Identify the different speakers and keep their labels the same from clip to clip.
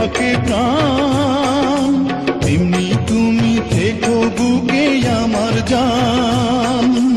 Speaker 1: থাকে প্রাণ। তেমনি তুমি থেকো বুকে আমার জান।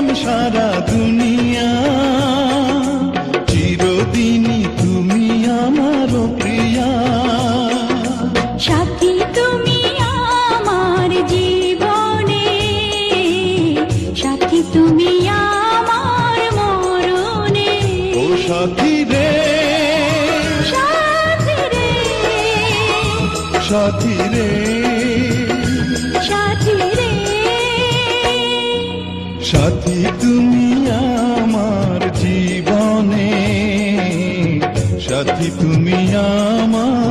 Speaker 1: পেলাম সারা দুনিয়া। চিরদিনই তুমি আমার প্রিয়া।
Speaker 2: সাথী তুমি আমার জীবনে। সাথী তুমি আমার মরণে।
Speaker 1: ও সাথী রে।
Speaker 2: সাথী রে।
Speaker 1: সাথী রে।
Speaker 2: সাথী
Speaker 1: তুমি আমার